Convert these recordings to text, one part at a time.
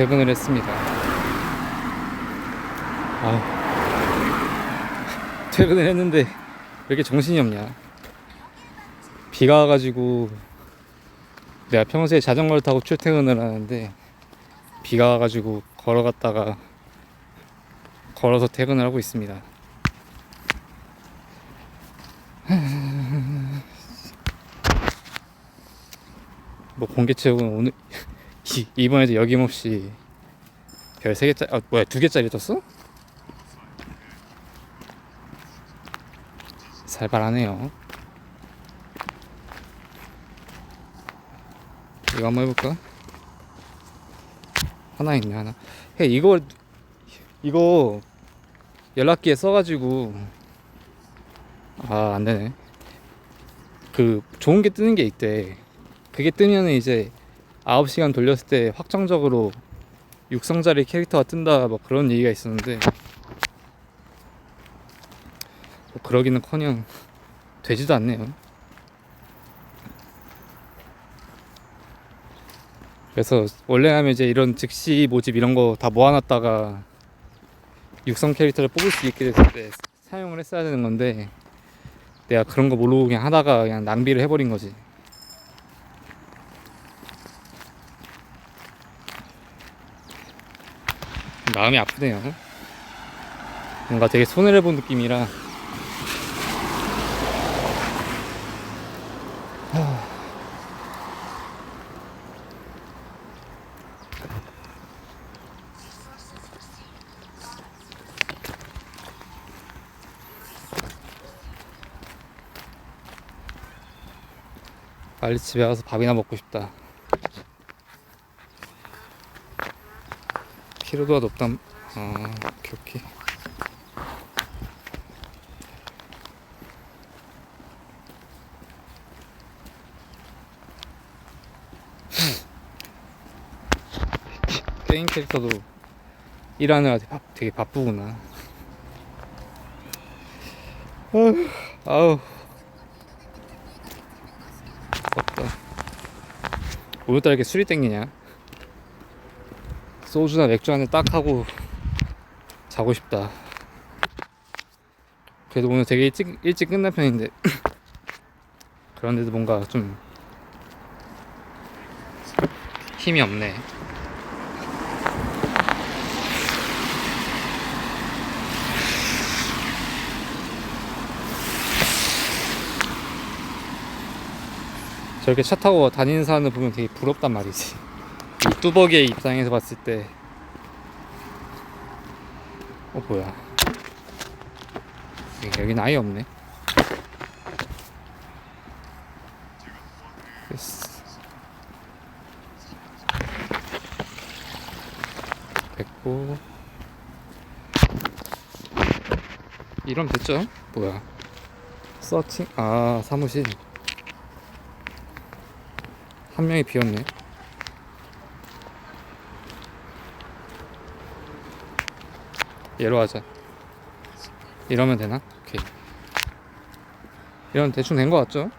퇴근을 했습니다. 아, 퇴근을 했는데 왜 이렇게 정신이 없냐? 비가 와가지고 내가 평소에 자전거를 타고 출퇴근을 하는데 비가 와가지고 걸어갔다가 걸어서 퇴근을 하고 있습니다. 뭐 공개 체육은 오늘 이- 이번에도 여김없이 별 3개짜리 아 뭐야 2개짜리 떴어? 살벌하네요 이거 한번 해볼까? 하나 있네 하나 해 이거 이거 연락기에 써가지고 아 안되네 그 좋은 게 뜨는 게 있대 그게 뜨면은 이제 9시간 돌렸을 때 확정적으로 육성짜리 캐릭터가 뜬다 뭐 그런 얘기가 있었는데. 뭐 그러기는 커녕 되지도 않네요. 그래서 원래 하면 이제 이런 즉시 모집 이런 거 다 모아놨다가 육성 캐릭터를 뽑을 수 있게 됐을 때 사용을 했어야 되는 건데 내가 그런 거 모르고 그냥 하다가 그냥 낭비를 해버린 거지 마음이 아프네요. 뭔가 되게 손해를 본 느낌이라. 하. 빨리 집에 가서 밥이나 먹고 싶다. 피로도가 높다. 아, 오케이, 오케이. 게임 캐릭터도 일하느라 되게, 바쁘구나. 아우, 아우. 없다. 오늘따라 이렇게 술이 땡기냐? 소주나 맥주 한잔 딱 하고 자고 싶다. 그래도 오늘 되게 일찍 일찍 끝난 편인데 그런데도 뭔가 좀 힘이 없네. 저렇게 차 타고 다니는 사람을 보면 되게 부럽단 말이지. 이 뚜벅이의 입장에서 봤을 때, 어 뭐야? 여긴 아예 없네. 됐어. 됐고 이러면 됐죠? 뭐야? 서칭 아 사무실 한 명이 비었네. 얘로 하자. 이러면 되나? 오케이. 이러면 대충 된 것 같죠?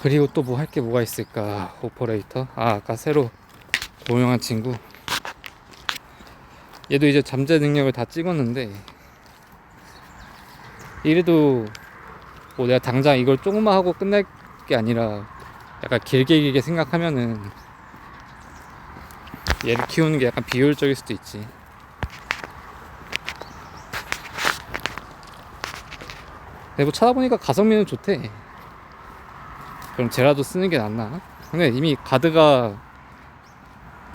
그리고 또 뭐 할 게 뭐가 있을까? 오퍼레이터? 아, 아까 새로 고용한 친구. 얘도 이제 잠재 능력을 다 찍었는데, 이래도 뭐 내가 당장 이걸 조금만 하고 끝날 게 아니라 약간 길게 길게 생각하면은 얘를 키우는 게 약간 비효율적일 수도 있지. 근데 뭐 찾아보니까 가성비는 좋대. 그럼 쟤라도 쓰는 게 낫나? 근데 이미 가드가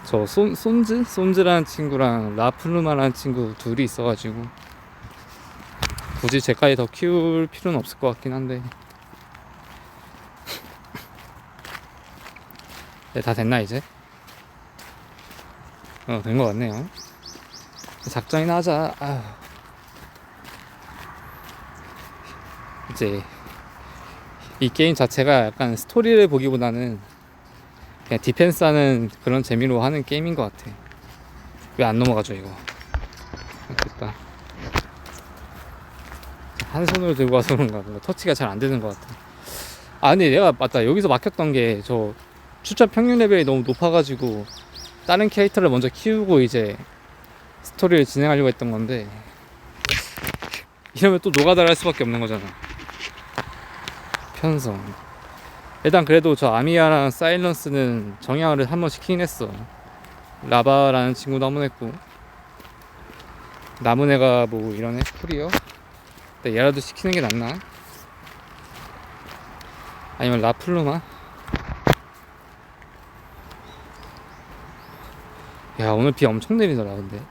저 손, 손즈? 손즈라는 친구랑 라플루마라는 친구 둘이 있어가지고 굳이 쟤까지 더 키울 필요는 없을 것 같긴 한데 네, 다 됐나 이제? 어, 된 것 같네요. 작전이나 하자. 아휴. 이제 이 게임 자체가 약간 스토리를 보기보다는 그냥 디펜스 하는 그런 재미로 하는 게임인 것 같아. 왜 안 넘어가죠, 이거? 아, 됐다. 한 손으로 들고 와서 그런가 뭔가 터치가 잘 안 되는 것 같아. 아 근데 내가 맞다 여기서 막혔던 게 저 추천 평균 레벨이 너무 높아가지고 다른 캐릭터를 먼저 키우고 이제 스토리를 진행하려고 했던 건데 이러면 또 노가다를 할 수밖에 없는 거잖아 편성 일단 그래도 저 아미야랑 사일런스는 정향을 한 번 시키긴 했어 라바라는 친구도 한 번 했고 남은 애가 뭐 이런 애 풀이요? 근데 얘라도 시키는 게 낫나? 아니면 라플루마? 야 오늘 비 엄청 내리더라 근데.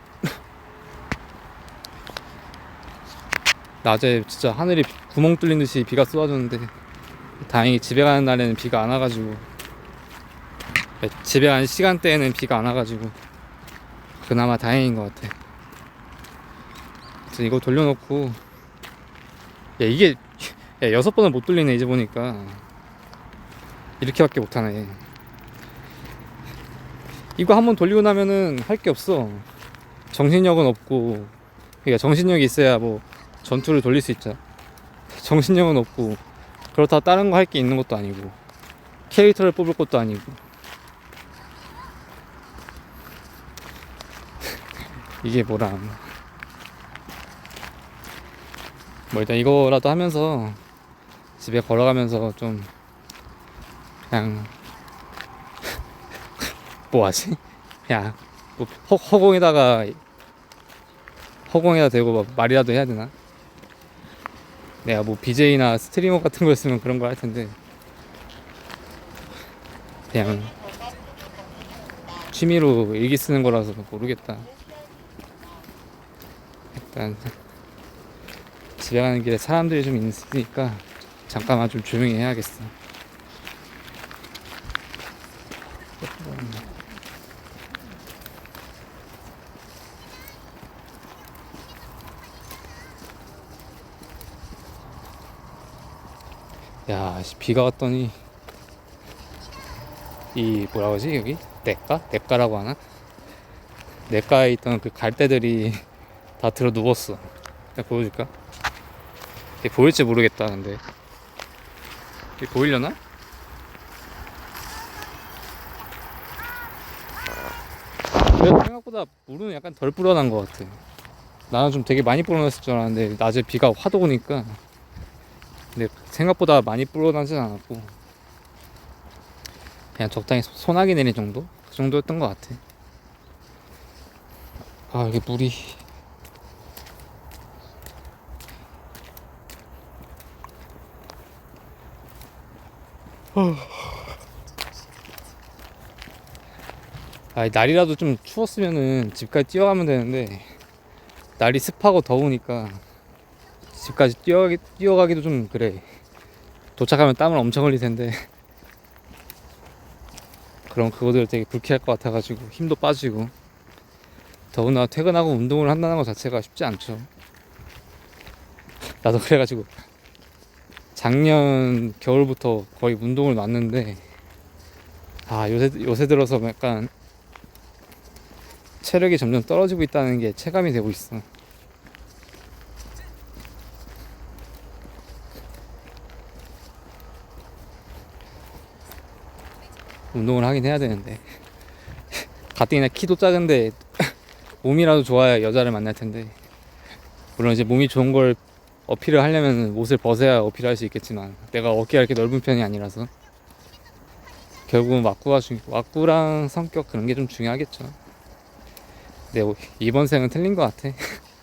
낮에 진짜 하늘이 구멍 뚫린 듯이 비가 쏟아졌는데 다행히 집에 가는 날에는 비가 안 와가지고 네, 집에 가는 시간대에는 비가 안 와가지고 그나마 다행인 것 같아. 이거 돌려놓고 야 이게 야, 여섯 번을 못 돌리네 이제 보니까. 이렇게밖에 못하네 이거 한번 돌리고 나면은 할 게 없어. 정신력은 없고 그러니까 정신력이 있어야 뭐 전투를 돌릴 수 있잖아 정신력은 없고 그렇다고 다른 거 할 게 있는 것도 아니고 캐릭터를 뽑을 것도 아니고. 이게 뭐라. 뭐 일단 이거라도 하면서 집에 걸어가면서 좀 그냥 뭐 하지? 그냥 뭐 허, 허공에다가 허공에다 대고 막 말이라도 해야 되나? 내가 뭐 BJ나 스트리머 같은 거였으면 그런 걸할 텐데 그냥 취미로 일기 쓰는 거라서 모르겠다. 일단 집에 가는 길에 사람들이 좀 있으니까 잠깐만 좀 조용히 해야겠어. 야, 씨, 비가 왔더니 이 뭐라 그러지 여기 냇가? 냇가라고 하나? 냇가에 있던 그 갈대들이 다 들어 누웠어. 내가 보여줄까? 이게 보일지 모르겠다 근데 이게 보이려나? 그래도 생각보다 물은 약간 덜 불어난 것 같아. 나는 좀 되게 많이 불어났을 줄 알았는데 낮에 비가 화도 오니까 생각보다 많이 불어나진 않았고 그냥 적당히 소- 소나기 내린 정도? 그 정도였던 것 같아. 아 이게 물이 아 날이라도 좀 추웠으면은 집까지 뛰어가면 되는데 날이 습하고 더우니까 집까지 뛰어가기, 뛰어가기도 좀 그래 도착하면 땀을 엄청 흘릴 텐데. 그럼 그거들 되게 불쾌할 것 같아가지고 힘도 빠지고. 더구나 퇴근하고 운동을 한다는 것 자체가 쉽지 않죠. 나도 그래가지고 작년 겨울부터 거의 운동을 놨는데 아 요새 요새 들어서 약간 체력이 점점 떨어지고 있다는 게 체감이 되고 있어. 운동을 하긴 해야 되는데 가뜩이나 키도 작은데 몸이라도 좋아야 여자를 만날 텐데 물론 이제 몸이 좋은 걸 어필을 하려면 옷을 벗어야 어필할 수 있겠지만 내가 어깨가 이렇게 넓은 편이 아니라서 결국은 왁구가 중 왁구랑 성격 그런 게 좀 중요하겠죠. 네, 이번 생은 틀린 것 같아.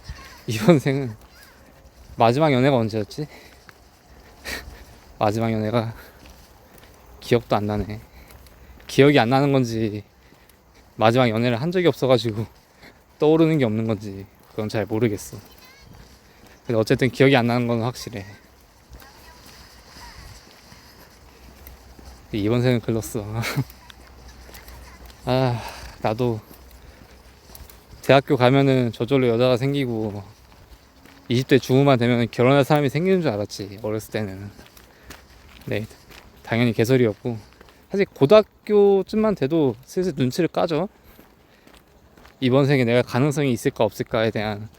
이번 생은 마지막 연애가 언제였지? 마지막 연애가 기억도 안 나네. 기억이 안 나는 건지 마지막 연애를 한 적이 없어가지고 떠오르는 게 없는 건지 그건 잘 모르겠어. 근데 어쨌든 기억이 안 나는 건 확실해. 이번 생은 글렀어. 아, 나도 대학교 가면은 저절로 여자가 생기고 20대 중후반 되면 결혼할 사람이 생기는 줄 알았지 어렸을 때는 네 당연히 개소리였고 사실 고등학교쯤만 돼도 슬슬 눈치를 까죠. 이번 생에 내가 가능성이 있을까 없을까에 대한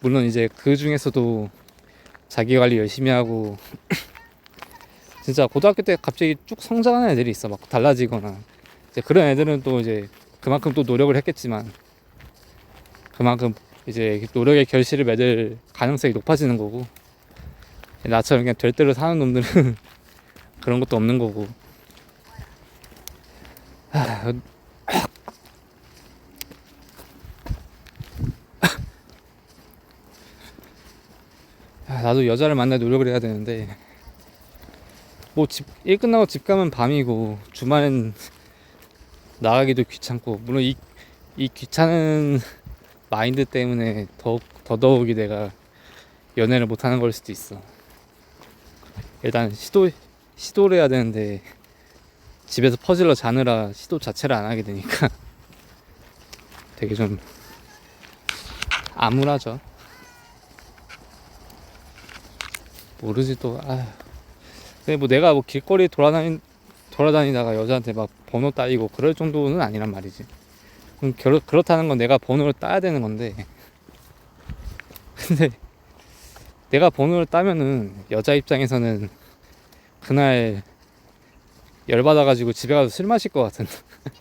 물론 이제 그 중에서도 자기 관리 열심히 하고 진짜 고등학교 때 갑자기 쭉 성장하는 애들이 있어. 막 달라지거나. 이제 그런 애들은 또 이제 그만큼 또 노력을 했겠지만 그만큼 이제 노력의 결실을 맺을 가능성이 높아지는 거고 나처럼 그냥 될 대로 사는 놈들은 그런 것도 없는 거고 나도 여자를 만날 노력을 해야 되는데. 뭐 집 일 끝나고 집 가면 밤이고 주말엔 나가기도 귀찮고. 물론 이, 이 귀찮은 마인드 때문에 더욱 더더욱이 내가 연애를 못하는 걸 수도 있어. 일단 시도 시도를 해야 되는데 집에서 퍼질러 자느라 시도 자체를 안 하게 되니까 되게 좀 암울하죠 모르지 또 아. 근데 뭐 내가 뭐 길거리 돌아다니 돌아다니다가 여자한테 막 번호 따이고 그럴 정도는 아니란 말이지. 그럼 결, 그렇다는 건 내가 번호를 따야 되는 건데. 근데 내가 번호를 따면은 여자 입장에서는 그날 열받아가지고 집에 가서 술 마실 것 같은.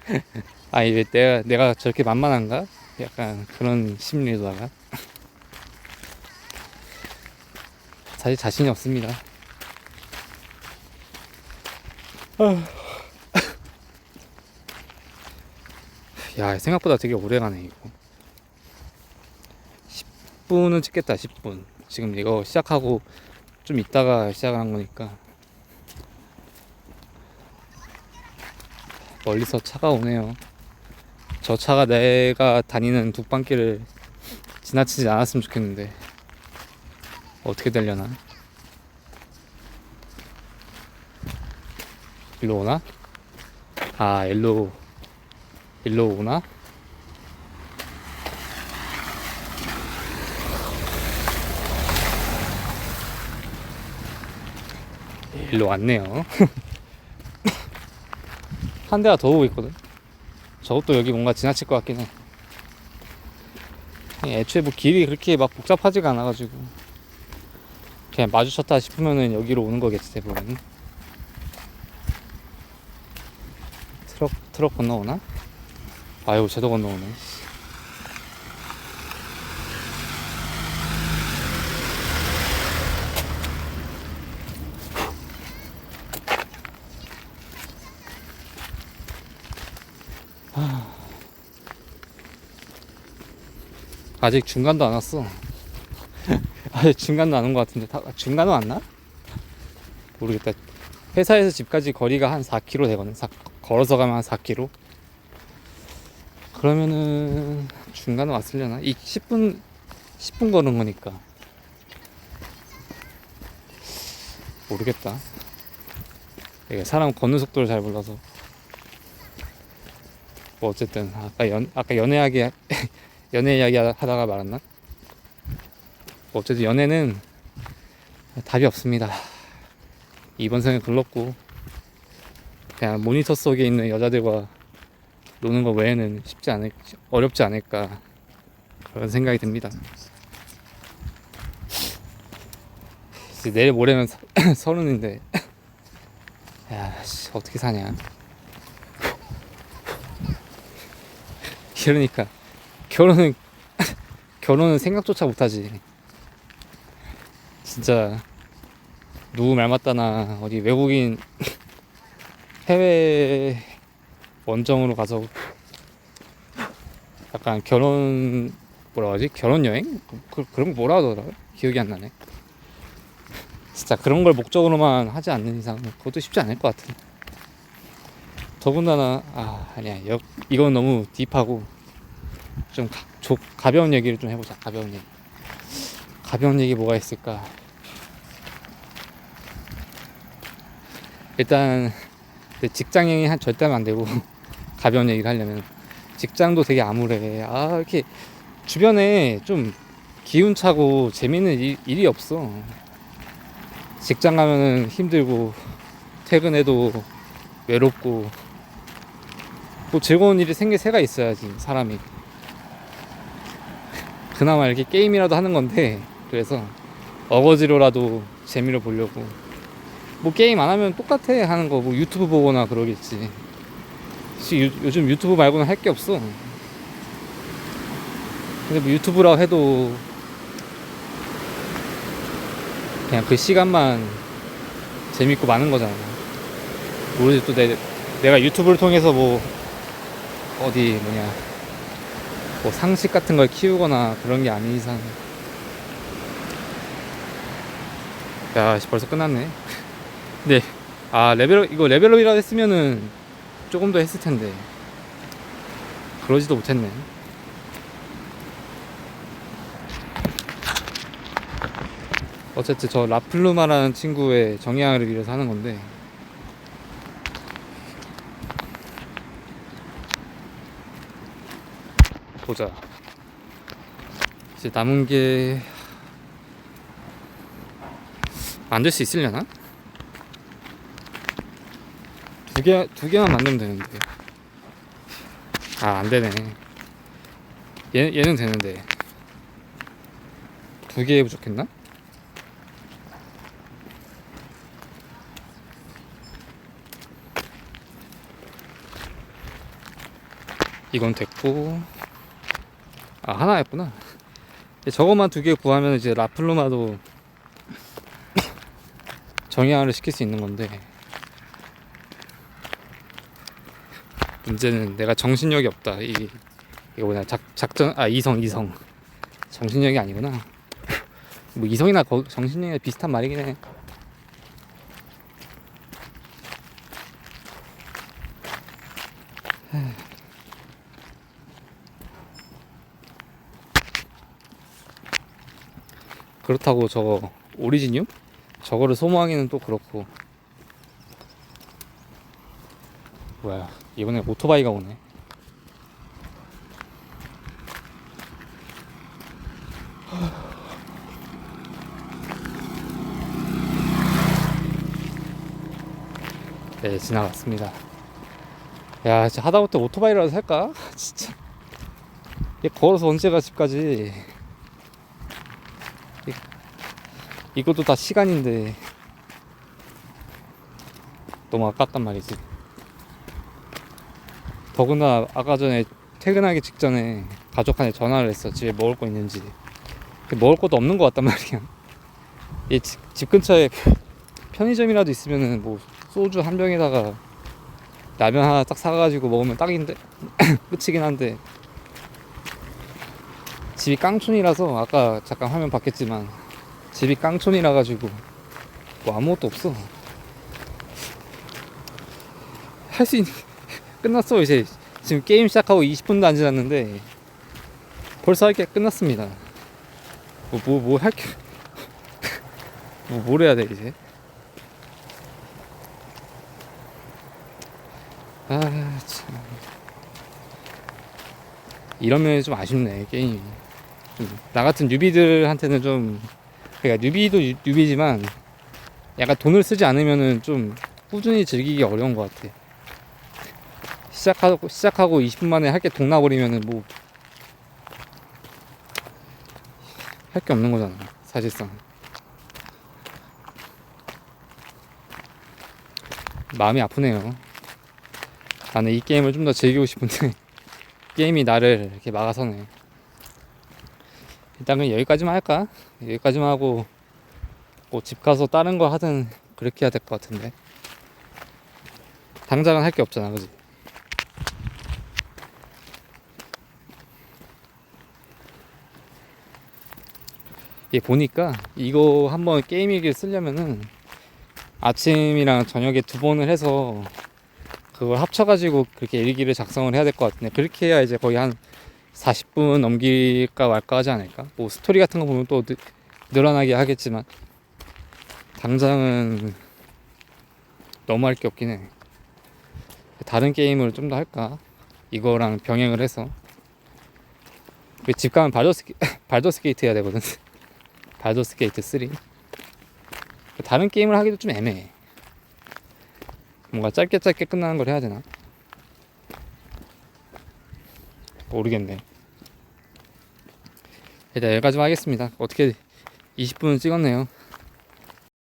아니 왜 내가 내가 저렇게 만만한가? 약간 그런 심리로다가 사실 자신이 없습니다. 야 생각보다 되게 오래 가네 이거 10분은 찍겠다 10분 지금 이거 시작하고 좀 있다가 시작한 거니까 멀리서 차가 오네요 저 차가 내가 다니는 북방길을 지나치지 않았으면 좋겠는데 어떻게 되려나 일로 오나? 아 일로 일로 오나? 일로 왔네요 한 대가 더 오고 있거든. 저것도 여기 뭔가 지나칠 것 같긴 해. 애초에 뭐 길이 그렇게 막 복잡하지가 않아가지고 그냥 마주쳤다 싶으면은 여기로 오는 거겠지 대부분 트럭 트럭 건너오나? 아유 쟤도 건너오네 아직 중간도 안 왔어. 아직 중간도 안 온 것 같은데. 다, 중간은 왔나? 모르겠다. 회사에서 집까지 거리가 한 4km 되거든. 사, 걸어서 가면 한 4km 그러면은 중간에 왔으려나? 이 10분 10분 걸은 거니까. 모르겠다. 이게 사람 걷는 속도를 잘 몰라서. 뭐 어쨌든 아까 연 아까 연애하기 연애 이야기 하다가 말았나? 뭐 어쨌든 연애는 답이 없습니다. 이번 생에 글렀고 그냥 모니터 속에 있는 여자들과 노는 것 외에는 쉽지 않을 어렵지 않을까 그런 생각이 듭니다. 이제 내일 모레면 서, 서른인데 야 씨, 어떻게 사냐? 이러니까 결혼은 결혼은 생각조차 못하지. 진짜 누구 말 맞다나 어디 외국인 해외 원정으로 가서 약간 결혼 뭐라 하지? 결혼 여행? 그, 그런 거 뭐라 하더라? 기억이 안 나네. 진짜 그런 걸 목적으로만 하지 않는 이상 그것도 쉽지 않을 것 같아 더군다나 아 아니야. 여, 이건 너무 딥하고 좀 가, 조, 가벼운 얘기를 좀 해보자. 가벼운 얘기. 가벼운 얘기 뭐가 있을까? 일단 직장행위 한 절대 안 되고 가벼운 얘기를 하려면. 직장도 되게 암울해. 아 이렇게 주변에 좀 기운 차고 재밌는 일, 일이 없어. 직장 가면은 힘들고 퇴근해도 외롭고 또 즐거운 일이 생길 새가 있어야지 사람이 그나마 이렇게 게임이라도 하는 건데 그래서 어거지로라도 재미를 보려고. 뭐 게임 안 하면 똑같아 하는 거 뭐 유튜브 보거나 그러겠지. 씨, 요, 요즘 유튜브 말고는 할 게 없어. 근데 뭐 유튜브라고 해도 그냥 그 시간만 재밌고 많은 거잖아. 모르지 또 내, 내가 유튜브를 통해서 뭐 어디 뭐냐 뭐 상식 같은 걸 키우거나 그런 게 아닌 이상. 야 씨, 벌써 끝났네. 네. 아 레벨업 이거 레벨업이라도 했으면은 조금 더 했을 텐데. 그러지도 못했네. 어쨌든 저 라플루마라는 친구의 정의양을 위해서 하는 건데 보자 이제 남은 게 만들 수 있으려나? 두 개, 두 개만 만들면 되는데. 아, 안 되네. 얘, 얘는 되는데. 두 개 부족했나? 이건 됐고. 아, 하나였구나. 저것만 두 개 구하면 이제 라플루마도 정의화를 시킬 수 있는 건데. 문제는 내가 정신력이 없다. 이 이거 뭐냐 작 작전 아 이성 이성 정신력이 아니구나. 뭐 이성이나 거, 정신력이 비슷한 말이긴 해. 그렇다고 저거 오리지늄 저거를 소모하기는 또 그렇고. 뭐야 이번에 오토바이가 오네. 네 지나갔습니다. 야 진짜 하다못해 오토바이라도 살까? 진짜. 얘 걸어서 언제 가 집까지 이- 이것도 다 시간인데 너무 아깝단 말이지. 더구나 아까 전에 퇴근하기 직전에 가족한테 전화를 했어. 집에 먹을 거 있는지. 먹을 것도 없는 것 같단 말이야. 이 집 근처에 편의점이라도 있으면은 뭐 소주 한 병에다가 라면 하나 딱 사가지고 먹으면 딱인데? 끝이긴 한데. 집이 깡촌이라서 아까 잠깐 화면 봤겠지만 집이 깡촌이라 가지고 뭐 아무것도 없어. 할 수 있는 끝났어. 이제 지금 게임 시작하고 20분도 안 지났는데 벌써 할 게 끝났습니다. 뭐 뭐 뭐 할 게 뭐 뭘 해야 돼 이제? 아 참. 이러면 좀 아쉽네 게임이. 좀, 나 같은 뉴비들한테는 좀 그러니까 뉴비도 뉴- 뉴비지만 약간 돈을 쓰지 않으면은 좀 꾸준히 즐기기 어려운 것 같아. 시작하고 시작하고 20분 만에 할 게 동나버리면은 뭐 할 게 없는 거잖아 사실상. 마음이 아프네요. 나는 이 게임을 좀 더 즐기고 싶은데 게임이 나를 이렇게 막아서네 일단 그냥 여기까지만 할까? 여기까지만 하고 뭐 집 가서 다른 거 하든 그렇게 해야 될 것 같은데. 당장은 할 게 없잖아 그지? 얘 보니까 이거 한번 게임 일기를 쓰려면은 아침이랑 저녁에 두 번을 해서 그걸 합쳐가지고 그렇게 일기를 작성을 해야 될 것 같은데 그렇게 해야 이제 거의 한 40분 넘길까 말까 하지 않을까? 뭐 스토리 같은 거 보면 또 느, 늘어나게 하겠지만 당장은 너무 할 게 없긴 해. 다른 게임을 좀 더 할까? 이거랑 병행을 해서 그집 가면 발더스 발더스 게이트 해야 되거든. 발더스 게이트 3. 다른 게임을 하기도 좀 애매해. 뭔가 짧게 짧게 끝나는 걸 해야 되나? 모르겠네. 일단 여기까지만 하겠습니다. 어떻게 20분 찍었네요.